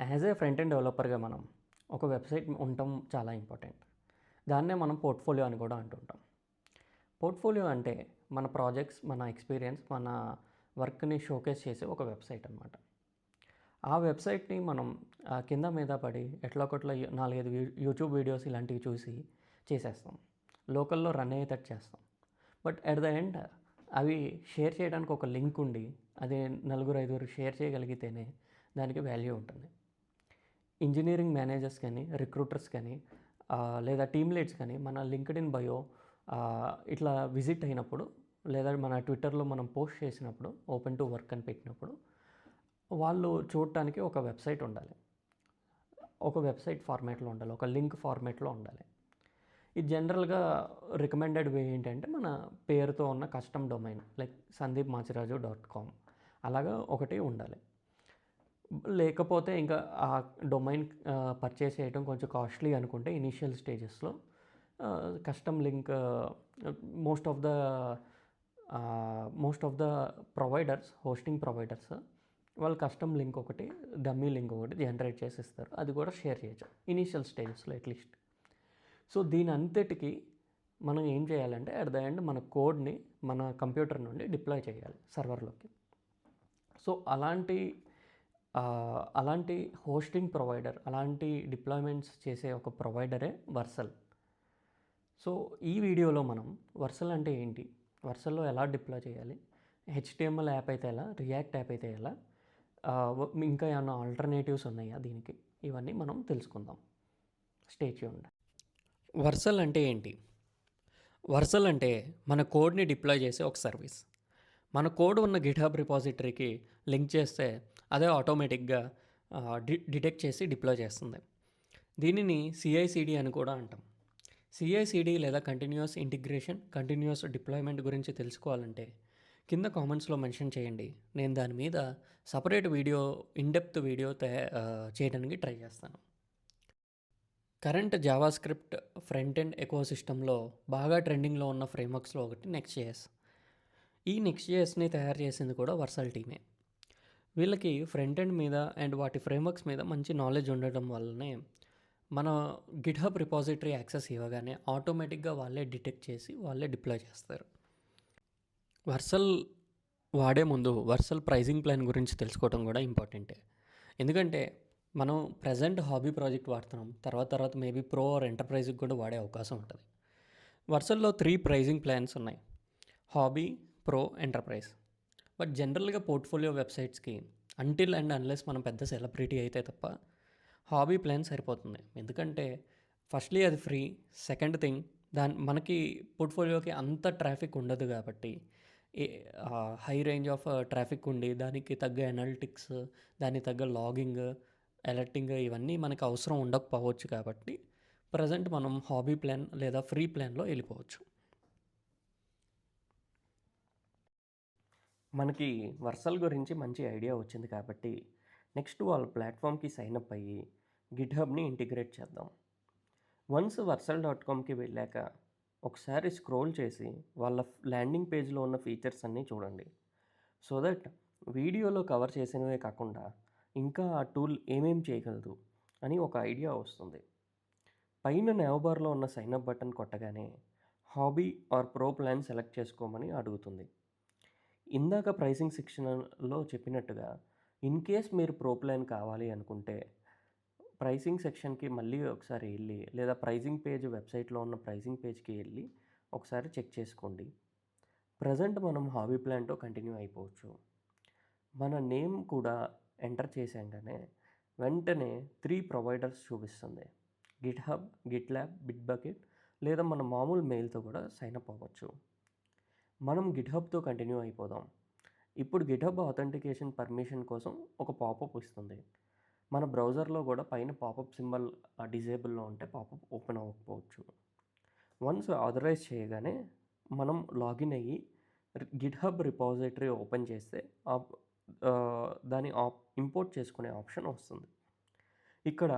As a front and డెవలపర్గా మనం ఒక వెబ్సైట్ ఉండటం చాలా ఇంపార్టెంట్. దాన్నే మనం పోర్ట్ఫోలియో అని కూడా అంటుంటాం. పోర్ట్ఫోలియో అంటే మన ప్రాజెక్ట్స్ మన ఎక్స్పీరియన్స్ మన వర్క్ని షోకేస్ చేసే ఒక వెబ్సైట్ అనమాట ఆ వెబ్సైట్ని మనం ఆ, కింద మీద పడి ఎట్లా ఒకట్లా నాలుగైదు యూట్యూబ్ వీడియోస్ ఇలాంటివి చూసి చేసేస్తాం. లోకల్లో రన్ అయ్యేటట్టు చేస్తాం. బట్ ఎట్ ద ఎండ్ అవి షేర్ చేయడానికి ఒక లింక్ ఉండి అది నలుగురు ఐదుగురు షేర్ చేయగలిగితేనే దానికి వాల్యూ ఉంటుంది. ఇంజనీరింగ్ మేనేజర్స్ కానీ రిక్రూటర్స్ కానీ లేదా టీమ్ లీడ్స్ కానీ మన లింక్డ్ ఇన్ బయో ఇట్లా విజిట్ అయినప్పుడు లేదా మన ట్విట్టర్లో మనం పోస్ట్ చేసినప్పుడు ఓపెన్ టు వర్క్ అని పెట్టినప్పుడు వాళ్ళు చూడటానికి ఒక వెబ్సైట్ ఉండాలి. ఒక వెబ్సైట్ ఫార్మాట్లో ఉండాలి. ఒక లింక్ ఫార్మాట్లో ఉండాలి. ఇది జనరల్గా రికమెండెడ్ వే ఏంటంటే మన పేరుతో ఉన్న custom domain like Sandeep Machiraju dot com అలాగా ఒకటి ఉండాలి. లేకపోతే ఇంకా ఆ డొమైన్ పర్చేస్ చేయడం కొంచెం కాస్ట్లీ అనుకుంటే ఇనీషియల్ స్టేజెస్లో custom link most of the most of the providers hosting providers వాళ్ళు కస్టమ్ లింక్ ఒకటి డమ్మీ లింక్ ఒకటి జనరేట్ చేసి ఇస్తారు. అది కూడా షేర్ చేయొచ్చు. ఇనీషియల్ స్టేజెస్లో అట్లీస్ట్ సో దీని అంతటికి మనం ఏం చేయాలంటే అట్ ద ఎండ్ మన కోడ్ని మన కంప్యూటర్ నుండి డిప్లాయ్ చేయాలి సర్వర్లోకి. సో అలాంటి అలాంటి హోస్టింగ్ ప్రొవైడర్ అలాంటి డిప్లాయ్మెంట్స్ చేసే ఒక ప్రొవైడరే వర్సల్. సో ఈ వీడియోలో మనం వర్సల్ అంటే ఏంటి? వర్సల్లో ఎలా డిప్లాయ్ చేయాలి? హెచ్టిఎంఎల్ యాప్ అయితే ఎలా? రియాక్ట్ యాప్ అయితే ఎలా? ఇంకా ఏమైనా ఆల్టర్నేటివ్స్ ఉన్నాయా దీనికి? ఇవన్నీ మనం తెలుసుకుందాం. Statue tuned. వర్సల్ అంటే ఏంటి? వర్సల్ అంటే మన కోడ్ని డిప్లాయ్ చేసే ఒక సర్వీస్. మన కోడ్ ఉన్న గిట్హబ్ రిపాజిటరీకి లింక్ చేస్తే అదే ఆటోమేటిక్గా డి డిటెక్ట్ చేసి డిప్లాయ్ చేస్తుంది. దీనిని సిఐసిడి అని కూడా అంటాం. సిఐసిడి లేదా కంటిన్యూస్ ఇంటిగ్రేషన్ కంటిన్యూస్ డిప్లాయ్మెంట్ గురించి తెలుసుకోవాలంటే కింద కామెంట్స్లో మెన్షన్ చేయండి. నేను దాని మీద సపరేట్ వీడియో ఇన్డెప్త్ వీడియో తయా చేయడానికి ట్రై చేస్తాను. Current JavaScript front end ఎకోసిస్టంలో బాగా ట్రెండింగ్లో ఉన్న ఫ్రేమ్వర్క్స్లో ఒకటి నెక్స్ట్ జేఎస్. ఈ నెక్స్ట్ జేఎస్ని తయారు చేసింది కూడా వర్సల్ టీమే. వీళ్ళకి ఫ్రంట్ ఎండ్ మీద అండ్ వాటి ఫ్రేమ్వర్క్స్ మీద మంచి నాలెడ్జ్ ఉండటం వల్లనే మన గిట్హబ్ రిపాజిటరీ యాక్సెస్ ఇవ్వగానే ఆటోమేటిక్గా వాళ్ళే డిటెక్ట్ చేసి వాళ్ళే డిప్లాయ్ చేస్తారు. వర్సల్ వాడే ముందు వర్సల్ ప్రైజింగ్ ప్లాన్ గురించి తెలుసుకోవడం కూడా ఇంపార్టెంటే ఎందుకంటే మనం ప్రజెంట్ హాబీ ప్రాజెక్ట్ వాడుతున్నాం తర్వాత తర్వాత మేబీ ప్రో ఆర్ ఎంటర్ప్రైజ్కి కూడా వాడే అవకాశం ఉంటుంది. వర్సల్లో త్రీ ప్రైజింగ్ ప్లాన్స్ ఉన్నాయి. హాబీ ప్రో ఎంటర్ప్రైజ్ బట్ జనరల్గా పోర్ట్ఫోలియో వెబ్సైట్స్కి అంటిల్ అండ్ అన్లెస్ మనం పెద్ద సెలబ్రిటీ అయితే తప్ప హాబీ ప్లాన్ సరిపోతుంది. ఎందుకంటే ఫస్ట్లీ అది ఫ్రీ సెకండ్ థింగ్ దాని మనకి పోర్ట్ఫోలియోకి అంత ట్రాఫిక్ ఉండదు కాబట్టి హై రేంజ్ ఆఫ్ ట్రాఫిక్ ఉండి దానికి తగ్గ ఎనాలిటిక్స్ దానికి తగ్గ లాగింగ్ అలర్టింగ్ ఇవన్నీ మనకు అవసరం ఉండకపోవచ్చు కాబట్టి ప్రజెంట్ మనం హాబీ ప్లాన్ లేదా ఫ్రీ ప్లాన్లో వెళ్ళిపోవచ్చు. మనకి వర్సల్ గురించి మంచి ఐడియా వచ్చింది కాబట్టి నెక్స్ట్ వాళ్ళ ప్లాట్ఫామ్కి సైన్ అప్ అయ్యి గిట్హబ్ని ఇంటిగ్రేట్ చేద్దాం. వన్స్ వర్సల్ డాట్ కామ్కి వెళ్ళాక ఒకసారి స్క్రోల్ చేసి వాళ్ళ ల్యాండింగ్ పేజ్లో ఉన్న ఫీచర్స్ అన్నీ చూడండి. సో దట్ వీడియోలో కవర్ చేసినవే కాకుండా ఇంకా ఆ టూల్ ఏమేం చేయగలదు అని ఒక ఐడియా వస్తుంది. పైన నెవబార్లో ఉన్న సైన్అప్ బటన్ కొట్టగానే hobby or pro plan select చేసుకోమని అడుగుతుంది. ఇందాక ప్రైసింగ్ సెక్షన్లో చెప్పినట్టుగా ఇన్ కేస్ మీరు ప్రో ప్లాన్ కావాలి అనుకుంటే ప్రైసింగ్ సెక్షన్కి మళ్ళీ ఒకసారి వెళ్ళి లేదా ప్రైజింగ్ పేజ్ వెబ్సైట్లో ఉన్న ప్రైజింగ్ పేజ్కి వెళ్ళి ఒకసారి చెక్ చేసుకోండి. ప్రజెంట్ మనం హాబీ ప్లాన్తో కంటిన్యూ అయిపోవచ్చు. మన నేమ్ కూడా ఎంటర్ చేసాగానే వెంటనే త్రీ ప్రొవైడర్స్ చూపిస్తుంది. GitHub GitLab Bitbucket లేదా మన మామూలు మెయిల్తో కూడా సైన్ అప్ అవ్వచ్చు. మనం గిట్హబ్తో కంటిన్యూ అయిపోదాం. ఇప్పుడు గిట్హబ్ అథెంటికేషన్ పర్మిషన్ కోసం ఒక పాపప్ ఇస్తుంది మన బ్రౌజర్లో కూడా పైన పాపప్ సింబల్ డిజేబుల్లో ఉంటే పాపప్ ఓపెన్ అవ్వకపోవచ్చు. వన్స్ ఆథరైజ్ చేయగానే మనం లాగిన్ అయ్యి గిట్హబ్ రిపాజిటరీ ఓపెన్ చేస్తే దాని ఆప్ ఇంపోర్ట్ చేసుకునే ఆప్షన్ వస్తుంది. ఇక్కడ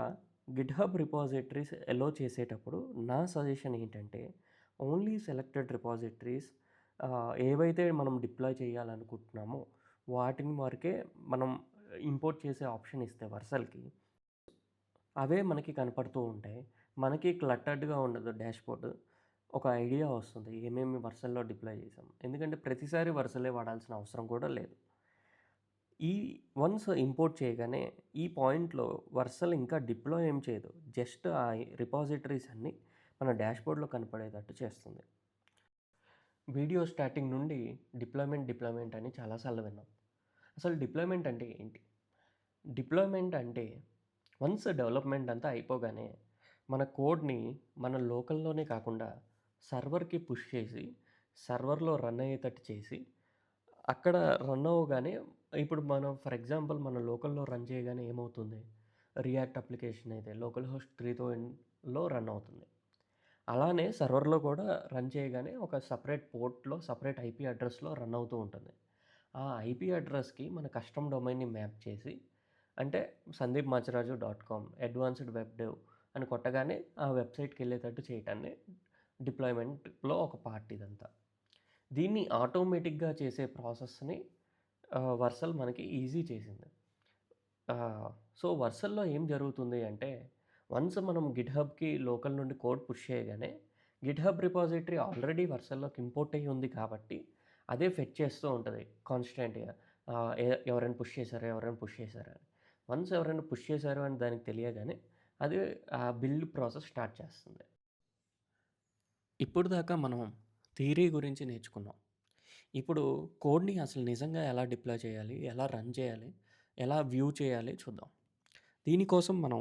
గిట్హబ్ రిపాజిటరీస్ ఎలో చేసేటప్పుడు నా సజెషన్ ఏంటంటే ఓన్లీ సెలెక్టెడ్ రిపాజిటరీస్ ఏవైతే మనం డిప్లాయ్ చేయాలనుకుంటున్నామో వాటిని వరకే మనం ఇంపోర్ట్ చేసే ఆప్షన్ ఇస్తే వర్సల్కి అవే మనకి కనపడుతూ ఉంటాయి మనకి క్లట్టర్డ్గా ఉండదు డాష్బోర్డ్. ఒక ఐడియా వస్తుంది ఏమేమి వరుసల్లో డిప్లాయ్ చేసాం. ఎందుకంటే ప్రతిసారి వరుసలే వాడాల్సిన అవసరం కూడా లేదు. ఈ వన్స్ ఇంపోర్ట్ చేయగానే ఈ పాయింట్లో వరుసలు ఇంకా డిప్లాయ్ ఏం చేయదు. జస్ట్ ఆ రిపాజిటరీస్ అన్నీ మన డాష్బోర్డ్లో కనపడేటట్టు చేస్తుంది. వీడియో స్టార్టింగ్ నుండి డిప్లాయ్మెంట్ డిప్లాయ్మెంట్ అని చాలాసార్లు విన్నాం. అసలు డిప్లాయ్మెంట్ అంటే ఏంటి? డిప్లాయ్మెంట్ అంటే వన్స్ డెవలప్మెంట్ అంతా అయిపోగానే మన కోడ్ని మన లోకల్లోనే కాకుండా సర్వర్కి పుష్ చేసి సర్వర్లో రన్ అయ్యేటట్టు చేసి అక్కడ రన్ అవ్వగానే ఇప్పుడు మనం ఫర్ ఎగ్జాంపుల్ మన లోకల్లో రన్ చేయగానే ఏమవుతుంది? రియాక్ట్ అప్లికేషన్ అయితే లోకల్ హోస్ట్ త్రీ థౌజండ్లో రన్ అవుతుంది. అలానే సర్వర్లో కూడా రన్ చేయగానే ఒక సపరేట్ పోర్ట్లో సపరేట్ ఐపీ అడ్రస్లో రన్ అవుతూ ఉంటుంది. ఆ ఐపీ అడ్రస్కి మన కస్టమ్ డొమైన్ని మ్యాప్ చేసి అంటే Sandeep Machiraju dot com advanced web dev అని కొట్టగానే ఆ వెబ్సైట్కి వెళ్ళేటట్టు చేయటాన్ని డిప్లాయ్మెంట్లో ఒక పార్ట్ ఇదంతా. దీన్ని ఆటోమేటిక్గా చేసే ప్రాసెస్ని వర్సల్ మనకి ఈజీ చేసింది. సో వర్సల్లో ఏం జరుగుతుంది అంటే వన్స్ మనం గిట్ హబ్కి లోకల్ నుండి కోడ్ పుష్ చేయగానే గిట్ హబ్ రిపాజిటరీ ఆల్రెడీ వర్సల్లోకి ఇంపోర్ట్ అయ్యి ఉంది కాబట్టి అదే ఫెచ్ చేస్తూ ఉంటుంది కాన్స్టెంట్గా. ఎవరైనా పుష్ చేశారా ఎవరైనా పుష్ చేశారా అని. వన్స్ ఎవరైనా పుష్ చేశారు అని దానికి తెలియగానే అది ఆ బిల్డ్ ప్రాసెస్ స్టార్ట్ చేస్తుంది. ఇప్పుడు దాకా మనం థియరీ గురించి నేర్చుకున్నాం. ఇప్పుడు కోడ్ని అసలు నిజంగా ఎలా డిప్లాయ్ చేయాలి ఎలా రన్ చేయాలి ఎలా వ్యూ చేయాలి చూద్దాం. దీనికోసం మనం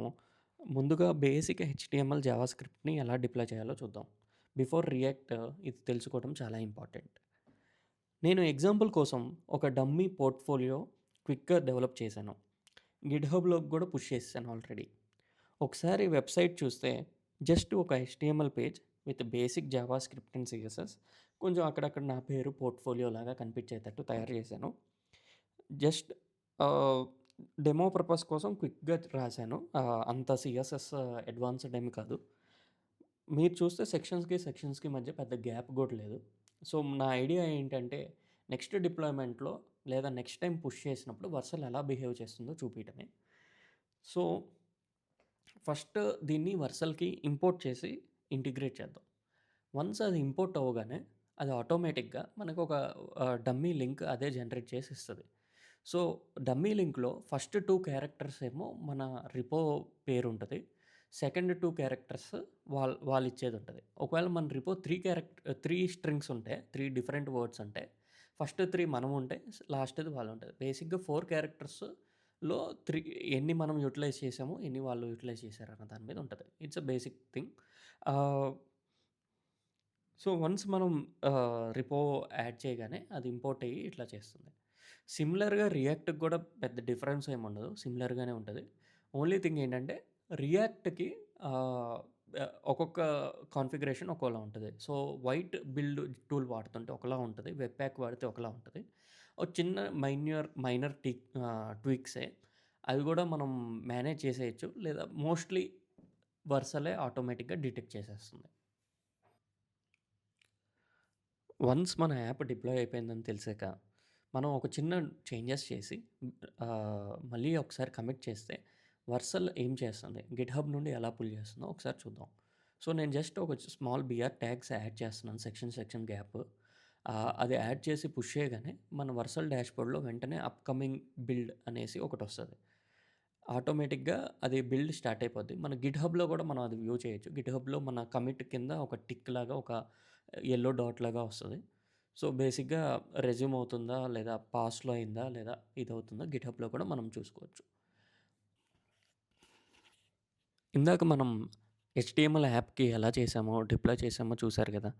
ముందుగా బేసిక్ హెచ్టిఎంఎల్ జావా స్క్రిప్ట్ని ఎలా డిప్లై చేయాలో చూద్దాం. బిఫోర్ రియాక్ట్ ఇది తెలుసుకోవడం చాలా ఇంపార్టెంట్. నేను ఎగ్జాంపుల్ కోసం ఒక డమ్మీ పోర్ట్ఫోలియో క్విక్గా డెవలప్ చేశాను. గిడ్హబ్లోకి కూడా పుష్ చేశాను ఆల్రెడీ. ఒకసారి వెబ్సైట్ చూస్తే జస్ట్ ఒక HTML page with basic JavaScript and CSS కొంచెం అక్కడక్కడ నా పేరు పోర్ట్ఫోలియో లాగా కనిపించేటట్టు తయారు చేశాను. జస్ట్ డెమో పర్పస్ కోసం క్విక్గా రాశాను. అంత సిఎస్ఎస్ అడ్వాన్స్డ్ ఏమి కాదు. మీరు చూస్తే సెక్షన్స్కి సెక్షన్స్కి మధ్య పెద్ద గ్యాప్ కూడా లేదు. సో నా ఐడియా ఏంటంటే నెక్స్ట్ డిప్లాయ్మెంట్లో లేదా నెక్స్ట్ టైం పుష్ చేసినప్పుడు వర్సల్ ఎలా బిహేవ్ చేస్తుందో చూపించటమే సో ఫస్ట్ దీన్ని వర్సల్కి ఇంపోర్ట్ చేసి ఇంటిగ్రేట్ చేద్దాం. వన్స్ అది ఇంపోర్ట్ అవ్వగానే అది ఆటోమేటిక్గా మనకు ఒక డమ్మీ లింక్ అదే జనరేట్ చేసి ఇస్తుంది. సో డమ్మీ లింక్లో ఫస్ట్ టూ క్యారెక్టర్స్ ఏమో మన రిపో పేరు ఉంటుంది సెకండ్ టూ క్యారెక్టర్స్ వాళ్ళ వాళ్ళు ఇచ్చేది ఉంటుంది ఒకవేళ మన repo three character three strings ఉంటాయి త్రీ డిఫరెంట్ వర్డ్స్ ఉంటాయి ఫస్ట్ త్రీ మనం ఉంటాయి లాస్ట్ది వాళ్ళు ఉంటుంది బేసిక్గా ఫోర్ క్యారెక్టర్స్లో త్రీ ఎన్ని మనం యూటిలైజ్ చేసామో ఎన్ని వాళ్ళు యూటిలైజ్ చేశారు అన్న దాని మీద ఉంటుంది. It's a basic thing. So once మనం రిపో యాడ్ చేయగానే అది ఇంపోర్ట్ అయ్యి ఇట్లా చేస్తుంది. సిమిలర్గా రియాక్ట్కి కూడా పెద్ద డిఫరెన్స్ ఏమి ఉండదు. సిమిలర్గానే ఉంటుంది. ఓన్లీ థింగ్ ఏంటంటే రియాక్ట్కి ఒక్కొక్క కాన్ఫిగరేషన్ ఒకలా ఉంటుంది. సో వైట్ బిల్డ్ టూల్ వాడుతుంటే ఒకలా ఉంటుంది. వెబ్ ప్యాక్ వాడితే ఒకలా ఉంటుంది. ఒక చిన్న మైన్యూర్ మైనర్ టీ ట్వీక్సే. అది కూడా మనం మేనేజ్ చేసేయచ్చు. లేదా మోస్ట్లీ వర్సలే ఆటోమేటిక్గా డిటెక్ట్ చేసేస్తుంది. వన్స్ మన యాప్ డిప్లాయ్ అయిపోయిందని తెలిసాక మనం ఒక చిన్న చేంజెస్ చేసి మళ్ళీ ఒకసారి కమిట్ చేస్తే వర్సల్ ఏం చేస్తుంది? గిట్ హబ్ నుండి ఎలా పుల్ చేస్తుందో ఒకసారి చూద్దాం. సో నేను జస్ట్ ఒక స్మాల్ బిఆర్ ట్యాగ్స్ యాడ్ చేస్తున్నాను. Section section gap. అది యాడ్ చేసి పుష్ చేయగానే మన వర్సల్ డాష్బోర్డ్లో వెంటనే అప్కమింగ్ బిల్డ్ అనేసి ఒకటి వస్తుంది. ఆటోమేటిక్గా అది బిల్డ్ స్టార్ట్ అయిపోద్ది. మన గిట్ హబ్లో కూడా మనం అది వ్యూ చేయొచ్చు. గిట్ హబ్లో మన కమిట్ కింద ఒక టిక్ లాగా ఒక ఎల్లో డాట్ లాగా వస్తుంది. సో బేసిక్గా రెజ్యూమ్ అవుతుందా? లేదా పాస్లో అయిందా? లేదా ఇది అవుతుందా గిట్ హబ్లో కూడా మనం చూసుకోవచ్చు. ఇందాక మనం హెచ్టిఎంఎల్ యాప్కి ఎలా చేసామో డిప్లాయ్ చేసామో చూసారు కదా?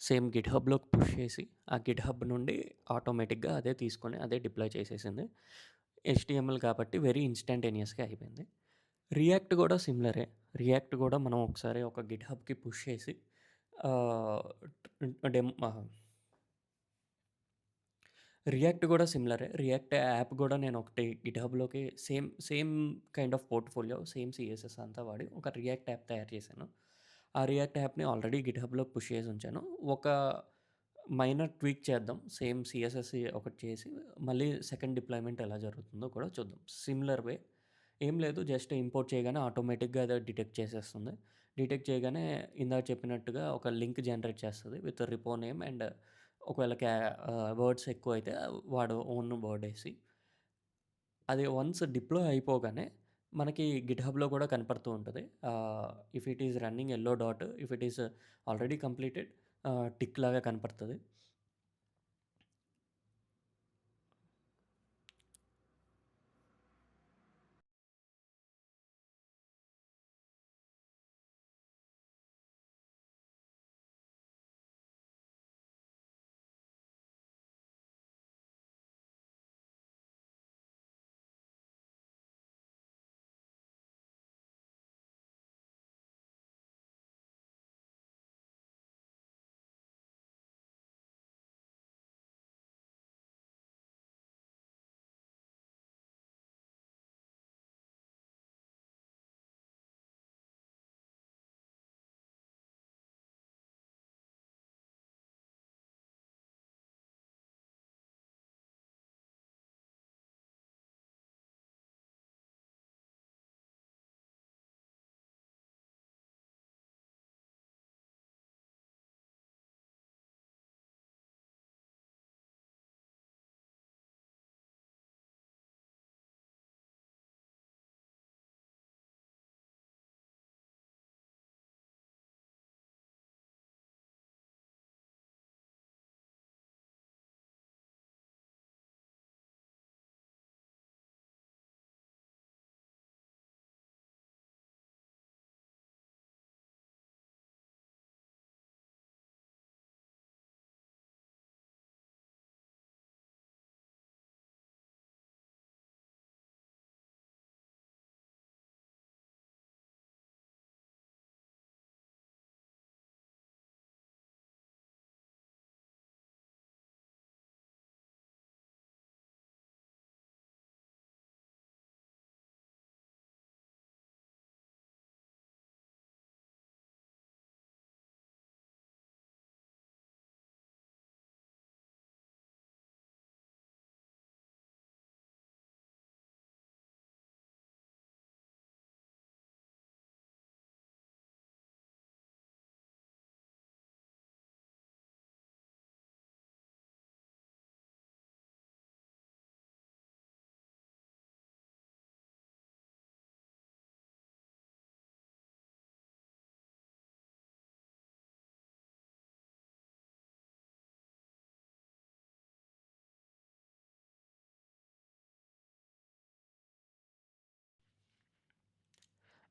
సేమ్ గిట్ హబ్లోకి పుష్ చేసి ఆ గిట్ హబ్ నుండి ఆటోమేటిక్గా అదే తీసుకొని అదే డిప్లాయ్ చేసేసింది. హెచ్టిఎంఎల్ కాబట్టి వెరీ ఇన్స్టంటేనియస్గా అయిపోయింది. రియాక్ట్ కూడా సిమిలరే. రియాక్ట్ కూడా మనం ఒకసారి ఒక గిట్ హబ్కి పుష్ చేసి డెమ్ రియాక్ట్ కూడా సిమిలరే రియాక్ట్ యాప్ కూడా నేను ఒకటి గిటాబ్లోకి same same kind of portfolio same CSS అంతా వాడి ఒక రియాక్ట్ యాప్ తయారు చేశాను. ఆ రియాక్ట్ యాప్ని ఆల్రెడీ గిటాబ్లో పుష్ చేసి ఉంచాను. ఒక మైనర్ ట్వీక్ చేద్దాం. సేమ్ సిఎస్ఎస్ ఒకటి చేసి మళ్ళీ సెకండ్ డిప్లాయ్మెంట్ ఎలా జరుగుతుందో కూడా చూద్దాం. సిమిలర్ వే ఏం లేదు జస్ట్ ఇంపోర్ట్ చేయగానే ఆటోమేటిక్‌గా అది డిటెక్ట్ చేసేస్తుంది. డిటెక్ట్ చేయగానే ఇందాక చెప్పినట్టుగా ఒక లింక్ జనరేట్ చేస్తుంది విత్ రిపో నేమ్ అండ్ ఒకవేళ క్యా వర్డ్స్ ఎక్కువ అయితే వాడు ఓన్ వర్డ్ వేసి అది వన్స్ డిప్లోయ్ అయిపోగానే మనకి గిట్‌హబ్‌లో కూడా కనపడుతూ ఉంటుంది. If it is running yellow dot if it is already completed tick లాగా కనపడుతుంది.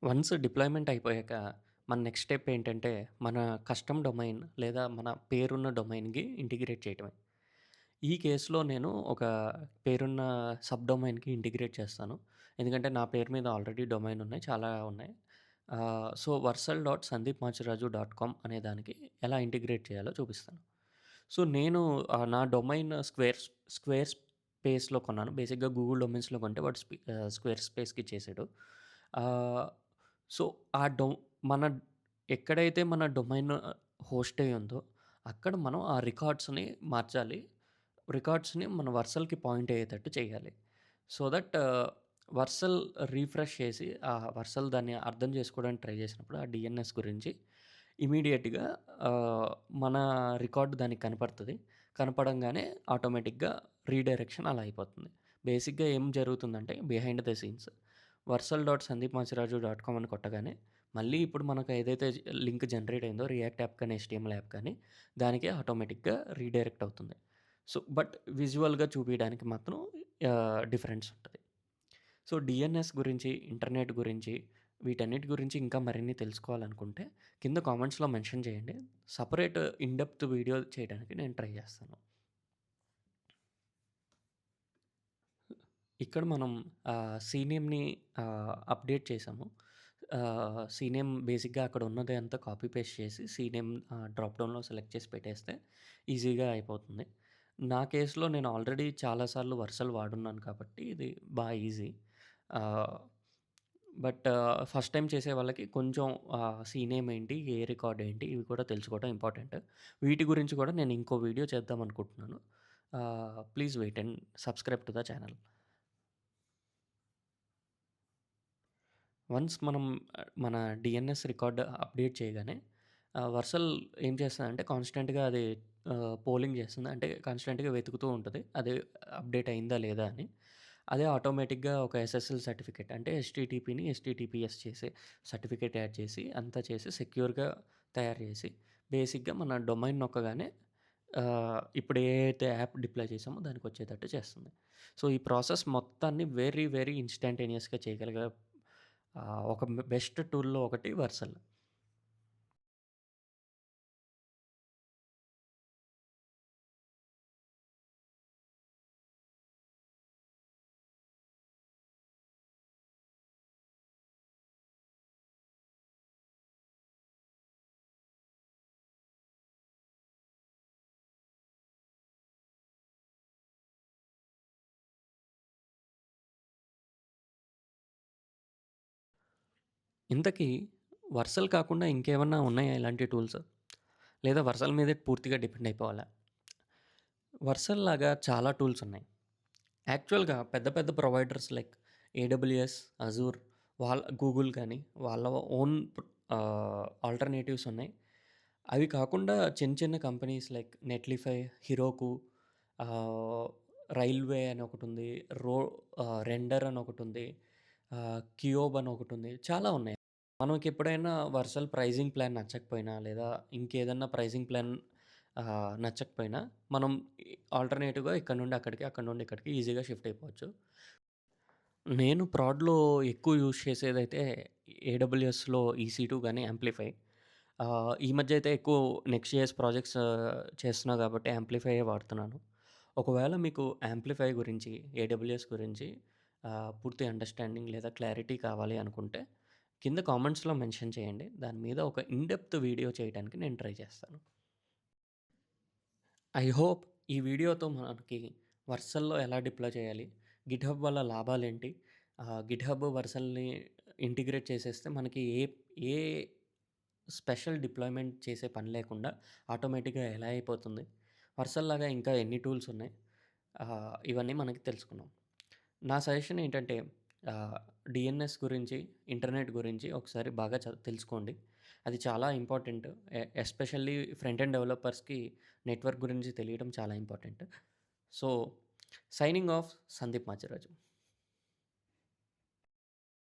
వన్స్ డిప్లాయ్‌మెంట్ అయిపోయాక మన నెక్స్ట్ స్టెప్ ఏంటంటే, మన కస్టమ్ డొమైన్ లేదా మన పేరున్న డొమైన్‌కి ఇంటిగ్రేట్ చేయటమే. ఈ కేసులో నేను ఒక పేరున్న సబ్ డొమైన్‌కి ఇంటిగ్రేట్ చేస్తాను. ఎందుకంటే నా పేరు మీద ఆల్రెడీ డొమైన్ ఉన్నాయి. చాలా ఉన్నాయి. So, Vercel dot Sandeep Machiraju dot com అనే దానికి ఎలా ఇంటిగ్రేట్ చేయాలో చూపిస్తాను. సో, నేను నా డొమైన్ స్క్వేర్ స్క్వేర్ స్పేస్‌లో కొన్నాను. బేసిక్‌గా గూగుల్ డొమైన్స్‌లో కొంటే వాడు స్పీ స్క్వేర్ స్పేస్‌కి చేసాడు సో, ఆ డొ మన ఎక్కడైతే మన డొమైన్ హోస్ట్ అయ్యి ఉందో, అక్కడ మనం ఆ రికార్డ్స్‌ని మార్చాలి. రికార్డ్స్‌ని మన వర్సల్‌కి పాయింట్ అయ్యేటట్టు చేయాలి. సో దట్ వర్సల్ రీఫ్రెష్ చేసి, ఆ వర్సల్ దాన్ని అర్థం చేసుకోవడానికి ట్రై చేసినప్పుడు ఆ డిఎన్ఎస్ గురించి ఇమ్మీడియేట్‌గా మన రికార్డ్ దానికి కనపడుతుంది కనపడంగానే ఆటోమేటిక్‌గా రీడైరెక్షన్ అలా అయిపోతుంది. బేసిక్‌గా ఏం జరుగుతుందంటే behind the scenes Vercel dot Sandeep Machiraju dot com అని కొట్టగానే మళ్ళీ ఇప్పుడు మనకు ఏదైతే లింక్ జనరేట్ అయిందో రియాక్ట్ యాప్ కానీ ఎస్టీఎంఎల్ యాప్ కానీ దానికి ఆటోమేటిక్గా రీడైరెక్ట్ అవుతుంది. సో బట్ విజువల్గా చూపించడానికి మాత్రం డిఫరెన్స్ ఉంటుంది. సో డిఎన్ఎస్ గురించి ఇంటర్నెట్ గురించి వీటన్నిటి గురించి ఇంకా మరిన్ని తెలుసుకోవాలనుకుంటే కింద కామెంట్స్లో మెన్షన్ చేయండి. సపరేట్ ఇన్డెప్త్ వీడియో చేయడానికి నేను ట్రై చేస్తాను. ఇక్కడ మనం ఆహ్, సీనేమ్‌ని ఆహ్, అప్డేట్ చేసాము. ఆహ్, సీనేమ్ బేసిక్‌గా అక్కడ ఉన్నది అంతా కాపీ పేస్ట్ చేసి సీనేమ్ ఆహ్, డ్రాప్ డౌన్‌లో సెలెక్ట్ చేసి పెట్టేస్తే ఈజీగా అయిపోతుంది. నా కేస్‌లో నేను ఆల్రెడీ చాలా సార్లు వరుసలు వాడున్నాను కాబట్టి ఇది బా ఈజీ. ఆహ్, బట్ ఫస్ట్ టైమ్ చేసే వాళ్ళకి కొంచెం ఆహ్, సీనేమ్ ఏంటి? ఏ రికార్డ్ ఏంటి? ఇవి కూడా తెలుసుకోవడం ఇంపార్టెంట్. వీటి గురించి కూడా నేను ఇంకో వీడియో చేద్దాం అనుకుంటున్నాను. ఆహ్, please wait and subscribe to the channel. Once మనం మన డిఎన్ఎస్ రికార్డ్ అప్డేట్ చేయగానే వర్సల్ ఏం చేస్తదంటే కాన్స్టెంట్‌గా అది పోలింగ్ చేస్తుంది. అంటే కాన్స్టెంట్‌గా వెతుకుతూ ఉంటుంది అది అప్డేట్ అయిందా లేదా అని. అదే ఆటోమేటిక్‌గా ఒక ఎస్ఎస్ఎల్ సర్టిఫికేట్ అంటే ఎస్టీటీపీని ఎస్టీటీపీఎస్ చేసి సర్టిఫికేట్ యాడ్ చేసి అంతా చేసి సెక్యూర్‌గా తయారు చేసి బేసిక్‌గా మన డొమైన్ నొక్కగానే ఇప్పుడు ఏ అయితే యాప్ డిప్లై చేసామో దానికి వచ్చేటట్టు చేస్తుంది. సో, ఈ ప్రాసెస్ మొత్తాన్ని వెరీ వెరీ ఇన్స్టంటేనియస్గా చేయగలిగే ఒక బెస్ట్ టూల్‌లో ఒకటి వర్సల్. ఇంతకీ వరుసలు కాకుండా ఇంకేమన్నా ఉన్నాయా ఇలాంటి టూల్స్? లేదా వర్సల్ మీదే పూర్తిగా డిపెండ్ అయిపోవాలా? వరుసల్లాగా చాలా టూల్స్ ఉన్నాయి. యాక్చువల్‌గా పెద్ద పెద్ద ప్రొవైడర్స్ లైక్ ఏడబ్ల్యూఎస్, అజూర్ వాళ్ళ గూగుల్ కానీ వాళ్ళ ఓన్ ఆల్టర్‌నేటివ్స్ ఉన్నాయి. అవి కాకుండా చిన్న చిన్న companies like Netlify, Heroku Railway అని ఒకటుంది. రో రెండర్ అని ఒకటి ఉంది కియోబ్ అని ఉంది చాలా ఉన్నాయి. మనకి ఎప్పుడైనా వర్సల్ ప్రైజింగ్ ప్లాన్ నచ్చకపోయినా లేదా ఇంకేదన్నా ప్రైజింగ్ ప్లాన్ నచ్చకపోయినా మనం ఆల్టర్‌నేటివ్‌గా ఇక్కడి నుండి అక్కడికి, అక్కడి నుండి ఇక్కడికి ఈజీగా షిఫ్ట్ అయిపోవచ్చు. నేను ప్రాడ్‌లో ఎక్కువ యూజ్ చేసేదైతే ఏడబ్ల్యూఎస్‌లో ఈసీ టూ కానీ యాంప్లిఫై. ఈ మధ్య అయితే ఎక్కువ నెక్స్ట్ ఇయర్స్ ప్రాజెక్ట్స్ చేస్తున్నా కాబట్టి యాంప్లిఫై వాడుతున్నాను. ఒకవేళ మీకు యాంప్లిఫై గురించి, ఏడబ్ల్యూఎస్ గురించి పూర్తి అండర్‌స్టాండింగ్ లేదా క్లారిటీ కావాలి అనుకుంటే కింద కామెంట్స్‌లో మెన్షన్ చేయండి. దాని మీద ఒక ఇన్డెప్త్ వీడియో చేయడానికి నేను ట్రై చేస్తాను. ఐ హోప్ ఈ వీడియోతో మనకి వర్సల్‌లో ఎలా డిప్లో చేయాలి? గిట్‌హబ్ వల్ల లాభాలేంటి? ఆహ్, గిట్‌హబ్ వర్సల్‌ని ఇంటిగ్రేట్ చేసేస్తే మనకి ఏ ఏ స్పెషల్ డిప్లాయ్‌మెంట్ చేసే పని లేకుండా ఆటోమేటిక్‌గా ఎలా అయిపోతుంది? వర్సల్ లాగా ఇంకా ఎన్ని టూల్స్ ఉన్నాయి? ఇవన్నీ మనకి తెలుసుకున్నాం. నా సజెషన్ ఏంటంటే డిఎన్ఎస్ గురించి, ఇంటర్నెట్ గురించి ఒకసారి బాగా చ తెలుసుకోండి. అది చాలా important. A especially front end డెవలపర్స్‌కి network గురించి తెలియడం చాలా important. So, signing off Sandeep Machiraju.